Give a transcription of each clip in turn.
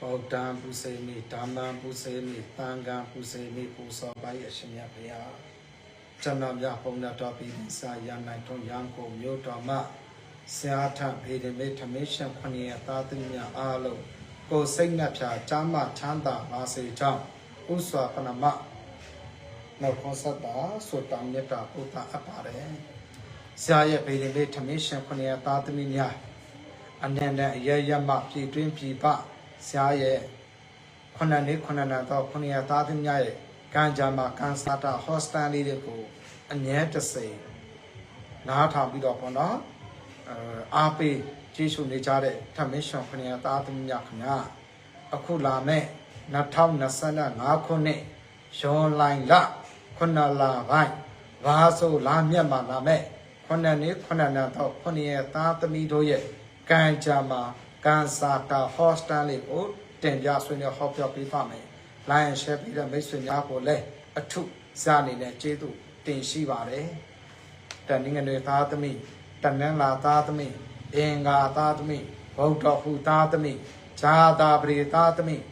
ဗုဒ္ဓံပုစေမိဓမ္မံပုစေမိသံဃံပုစေမိပူဇော်ပါ၏အရှင်မြတ်ဘုရားကျွန်တော်မြတ်ဘုံတော်ပြည်စာရနိုင်ထုံရန်ကုန်မြို့တော်မှာဆရာထဗေဒမေထမေရှင်ခொနည်းသာသမီများအားလုံးကိုယ်စိတ်နှပြချမ်းမချမ်းသာပါစေကြောင်းဥစွာပနမနောက်ခေါ်ဆက်တာဆိုတောင်းမြတ်တာပုဒ်တာအပ်ပါတယ်ဆရာရဲ့ဗေဒမေထမေရှင်ခொနည်းသာသမီများအနန္တအရရမပြည်တွင်းပြည်ပ ဆရာရဲ့ခုနှစ်နှစ်ခုနှစ်နှစ်တော့ခုနှစ်ရသားသမီးများရဲ့ကံကြမ္မာကန်စာတာဟော့စတန်လေးတွေကိုအငြဲတစိမ်နားထောင်ပြီးတော့ပေါ့နော်အဲအားပေးကျေးဇူးနေကြတဲ့ထမင်းရှင်ခုနှစ်ရသားသမီးများခင်ဗျာအခုလာမဲ့2025ခုနှစ်ဇွန်လလခုနှစ်လပိုင်းဘာဆိုလာမြတ်မှာလာမဲ့ခုနှစ်နှစ်ခုနှစ်နှစ်တော့ခုနှစ်ရသားသမီးတို့ရဲ့ကံကြမ္မာ ကန်စာတာဟော့စတန်လေးကိုတင်ပြဆွေးနွေးဟောပြောပေးပါမယ်။ Line and share ပြီးတဲ့မိတ်ဆွေများကိုလည်းအထုစားအနေနဲ့ကျေးဇူးတင်ရှိပါတယ်။တန်ငငွေသားသမီးတနင်္လာသားသမီးအင်္ဂါသားသမီးဗုဒ္ဓဟူသားသမီးဇာတာပရိသားသမီး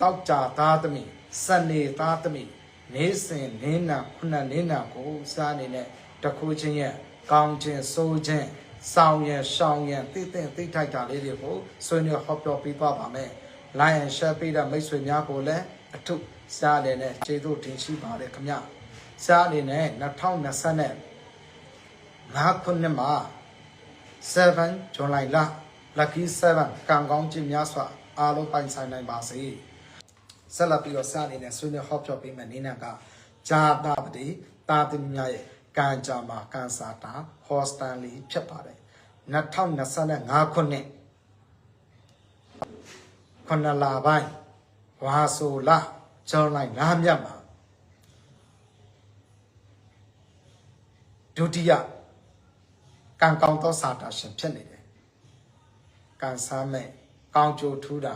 တောက်ကြသားသမီးစနေသားသမီးနေစဉ်နင်းနာခုနှစ်နင်းနာကိုစားအနေနဲ့တခုချင်းရဲ့ကောင်းခြင်းစိုးခြင်း ဆောင်ရန်ရှောင်းရန်သိသိသိထိုက်တာလေးတွေကိုဆွေးနွေးဟောပြောပေးသွားပါမယ်။ Line and share ပေးတဲ့မိတ်ဆွေများကိုလည်းအထုစားတယ်နဲ့ကျေးဇူးတင်ရှိပါတယ်ခင်ဗျ။စားအနေနဲ့2020နဲ့5ခုနှစ်မှာ7 July လ Lucky 7ကံကောင်းခြင်းများစွာအားလုံးပိုင်ဆိုင်နိုင်ပါစေ။ဆက်လက်ပြီးတော့စားအနေနဲ့ဆွေးနွေးဟောပြောပေးမယ်နေနာကဂျာတာပတိတာသမီများရဲ့ ကံကြမ္မာကန်စာတာဟော့စတန်လီဖြစ်ပါတယ်2025ခုနှစ်ခုနစ်လပိုင်းဝါဆိုလကျောင်းလိုက်၅မြတ်မှာဒုတိယကံကောင်းသောစာတာရှင်ဖြစ်နေတယ်ကံစားမဲ့ကောင်းကျိုးထူးတာ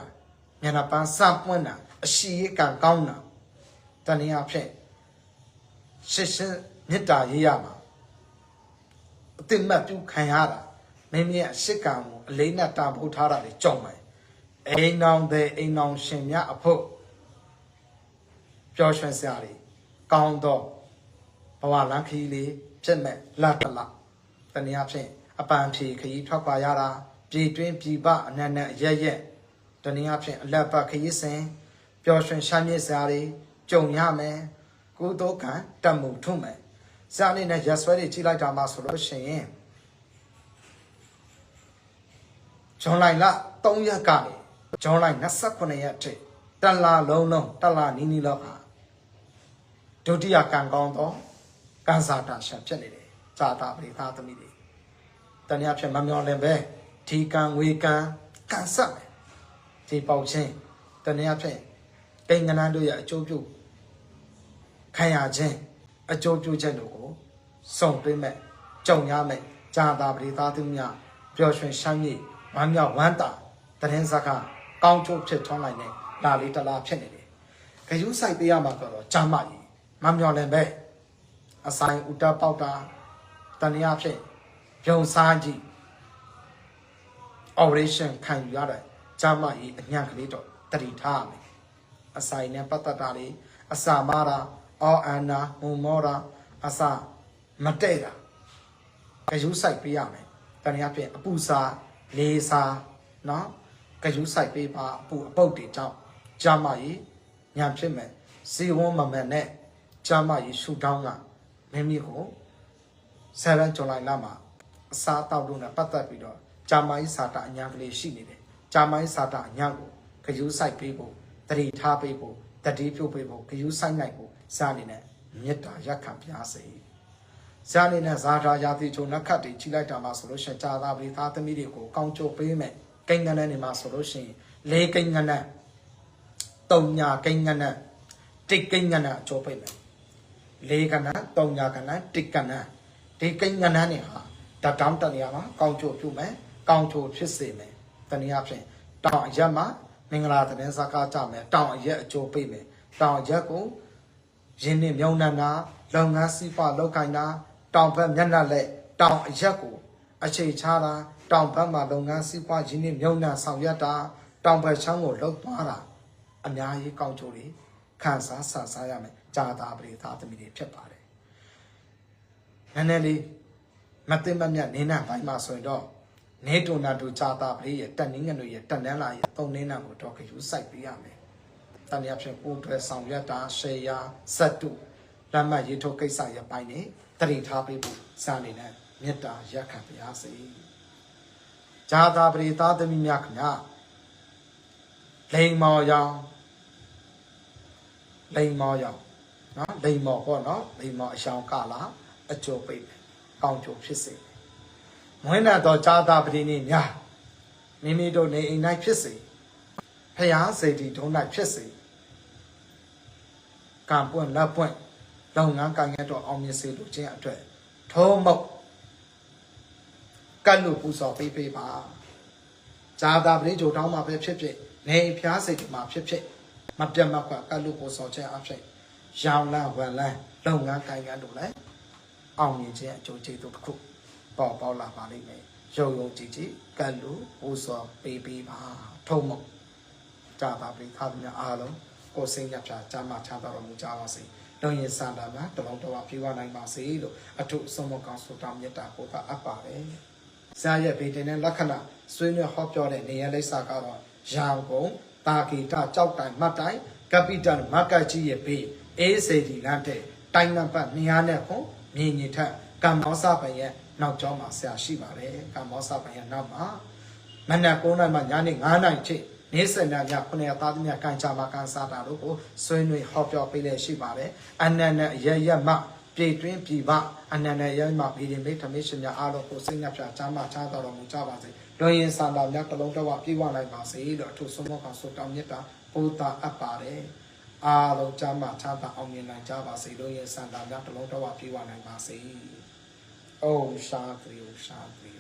မျက်နှာပန်းစပွင့်တာအရှိရကံကောင်းတာတနည်းအားဖြင့်ရှစ်ရှင်း မေတ္တာရေးရမှာအတိမတ်ပြုခံရတာမင်းရဲ့ရှစ်ကံကိုအလေးနဲ့တာဖို့ထားတာတွေကြောက်မယ်အိမ်နောင်တဲ့အိမ်နောင်ရှင်များအဖို့ပျော်ရွှင်စရာတွေကောင်းတော့ဘဝလမ်းခရီးလေးဖြစ်မဲ့လတ်တလတနည်းအားဖြင့်အပန်ဖြေခရီးထွက်ခွာရတာပြည်တွင်းပြည်ပအနန္တအရက်ရက်တနည်းအားဖြင့်အလက်ပတ်ခရီးစဉ်ပျော်ရွှင်ရှားမြစ်စရာတွေကြုံရမယ်ကုသိုလ်ကံတတ်မှုထုမယ် စအနေနဲ့ရက်ဆွဲတွေကြီးလိုက်တာမှဆိုလို့ရှိရင်ဂျွန်လိုက်လ3ရက်ကနေဂျွန်လိုက်29ရက်ထိတလလုံးလုံးတလနီးနီးလောက်ဟာဒုတိယကံကောင်းသောကံစာတာရှံဖြစ်နေတယ်ဇာတာပရိသသမီးတွေတနည်းအားဖြင့်မမျော်လင့်ပဲဒီကံဝေကံကံဆက်မယ်ဒီပေါက်ချင်းတနည်းအားဖြင့်ကိန်းကနန်းတို့ရဲ့အကျိုးပြုခံရခြင်း အကျိုးပြုချက်တို့ကိုစုံတွင်းမဲ့ကြုံရမဲ့ဇာတာပရိသသမီးများပျော်ရွှင်ရှမ်းမြေ့ဝမ်းမြောက်ဝမ်းသာတရင်စကားကောင်းကျိုးဖြစ်ထွန်းလိုက်တဲ့လာလေးတလားဖြစ်နေတယ်။ဂယုဆိုင်ပေးရမှာဆိုတော့ဂျာမကြီးမမျော်လင့်ပဲအဆိုင်ဥတပေါက်တာတဏှာဖြစ်ပြုံစားကြည့် operation ခံယူရတဲ့ဂျာမကြီးအညံ့ကလေးတော့တတိထားရမယ်။အဆိုင်နဲ့ပတ်သက်တာတွေအစာမာတာ အော်အန်နာဟွန်မောတာအစာမတဲ့တာဂယုဆိုင်ပေးရမယ်။တဏှာဖြစ်အပူစားလေးစားနော်ဂယုဆိုင်ပေးပါအပူအပုတ်တွေကြောင့်ဂျာမကြီးညာဖြစ်မယ်စီဝန်းမမန်နဲ့ဂျာမကြီးရှူတောင်းကမင်းမျိုးကို7ဇူလိုင်လမှာအစားတောက်လို့နဲ့ပတ်သက်ပြီးတော့ဂျာမကြီးစာတာအညာကလေးရှိနေတယ်ဂျာမကြီးစာတာအညာကိုဂယုဆိုင်ပေးဖို့တတိထားပေးဖို့ တတိပြုတ်ပေးဖို့ဂယုဆိုင်နိုင်ဖို့စားနေနဲ့မေတ္တာရက်ခံပြားစေဇာနေနဲ့ဇာတာယာတိချုံနက်ခတ်တွေကြီးလိုက်တာမှဆိုလို့ရှိရင်ဂျာသာပရိသားသမီးတွေကိုကောင်းချိုးပေးမယ်ကိန်းကနန်းနေမှာဆိုလို့ရှိရင်လေးကိန်းကနန်းတုံညာကိန်းကနန်းတိတ်ကိန်းကနန်းအကျိုးပေးမယ်လေးကနန်းတုံညာကနန်းတိတ်ကနန်းဒီကိန်းကနန်းတွေဟာတတောင်းတနေရာမှာကောင်းချိုးပြုမယ်ကောင်းချိုးဖြစ်စေမယ်တနည်းအားဖြင့်တောင်အရက်မှာ မင်္ဂလာသတင်းစကားကြမယ်တောင်အရက်အကျိုးပေးမယ်တောင်အရက်ကိုရင်းနှီးမြုံနှံတာလုပ်ငန်းစီးပွားလုပ်ကိုင်တာတောင်ဘက်မျက်နှာလက်တောင်အရက်ကိုအခြေချတာတောင်ဘက်မှာလုပ်ငန်းစီးပွားရင်းနှီးမြုံနှံဆောင်ရွက်တာတောင်ဘက်ချောင်းကိုလှုပ်သွားတာအများကြီးကောင်းကျိုးတွေခံစားဆန်စားရမယ်ဂျာတာပရိသာသမီတွေဖြစ်ပါတယ်နည်းနည်းလေးမသိမမြတ်နေနာပိုင်းမှာဆိုရင်တော့ နေတုံနာတူဂျာတာပရိရဲ့တက်နင်းငွေရဲ့တက်နန်းလာရဲ့သုံးနေနာကိုတော့ခယူစိုက်ပေးရမယ်တန်ရဖြင့်ကိုယ်တွဲဆောင်ရွက်တာရှေယာစက်တုလက်မှတ်ရေးထုတ်ကိစ္စရဲ့ပိုင်းနဲ့တရိထားပေးဖို့စာနေနဲ့မေတ္တာရက်ခံပါရစေဂျာတာပရိသာသမီများခင်ဗျာလိန်မော်ရောင်လိန်မော်ရောင်နော်လိန်မော်ပေါ့နော်လိန်မော်အရှောင်ကလာအကျိုးပိတ်မယ်ကောင်းကျိုးဖြစ်စေ မွေးနာတော်ဂျာတာပရိနေများမိမိတို့နေအိမ်၌ဖြစ်စေဖျားစေတီထုံး၌ဖြစ်စေကံပွင့်လက်ပွင့်လုပ်ငန်းကိုင်ရတော့အောင်မြင်စေလိုခြင်းအတွက်ထုံးမုတ်ကတ်လို့ပူဇော်ပေးပေးပါဂျာတာပရိဂျိုတောင်းမှာပဲဖြစ်ဖြစ်နေအိမ်ဖျားစေတီမှာဖြစ်ဖြစ်မပြတ်မကွက်ကတ်လို့ပူဇော်ခြင်းအဖြစ်ရောင်လန်းဝမ်လန်းလုပ်ငန်းကိုင်ရတော့လည်းအောင်မြင်ခြင်းအကျိုးကျေးဇူးတစ်ခု ပေါ်ပေါက်လာပါလိမ့်မယ်ရုံရုံကြည်ကြည်ကတ်လို့ပူဇော်ပေးပေးပါထုံးမုတ်ကြာတာပြီခါသမ ्या အားလုံးကိုယ်စိတ်ညပ်ဖြာကြာမှချမ်းသာတော်မူကြပါစေ။လုံရင်စန္ဒာမှာတလုံးတော်ပြေဝနိုင်ပါစေလို့အထုဆုံးမကောင်းဆုတောင်းမြတ်တာကိုကအပ်ပါတယ်။ဆရာရဲ့ဗေဒင်နဲ့လက္ခဏာဆွေးနွေးဟောပြောတဲ့နေရလိပ်စာကတော့ရောင်ကုန်တာဂီတကြောက်တိုင်မှတ်တိုင်ကပိတန်မကတ်ကြီးရဲ့ဘေးအေးစေဒီလမ်းတဲ့တိုင်နံပါတ်200နဲ့ခုမြင်ညင်ထက်ကမ္ဘောဇပန်ရဲ့ နောက်ကျောင်းမှာဆရာရှိပါတယ်။ကမ္ဘောဇပန်ရဲ့နောက်မှာမနက်9နာရီမှညနေ9နာရီထိနေ့စနေည9ရက်သားသမီးကန်ချာမကန်စားတာတို့ကိုဆွေးနွေးဟောပြောပေးလေရှိပါတယ်အနန္တရရမပြေတွင်းပြည်ပအနန္တရမဗီဒီမေထမေရှင်များအားလုံးကိုစိတ်နှပြချမ်းသာချမ်းသာတော်မူကြပါစေလွန်ရင်စံတော်များတလုံးတော့ပြေဝနိုင်ပါစေလို့အထူးဆုံးမကောင်ဆုတောင်းမြတ်တာပို့တာအပ်ပါတယ်အားလုံးချမ်းသာချမ်းသာအောင်မြင်နိုင်ကြပါစေလို့ရင်စံတော်များတလုံးတော့ပြေဝနိုင်ပါစေ အိုရှာသီအိုရှာသီ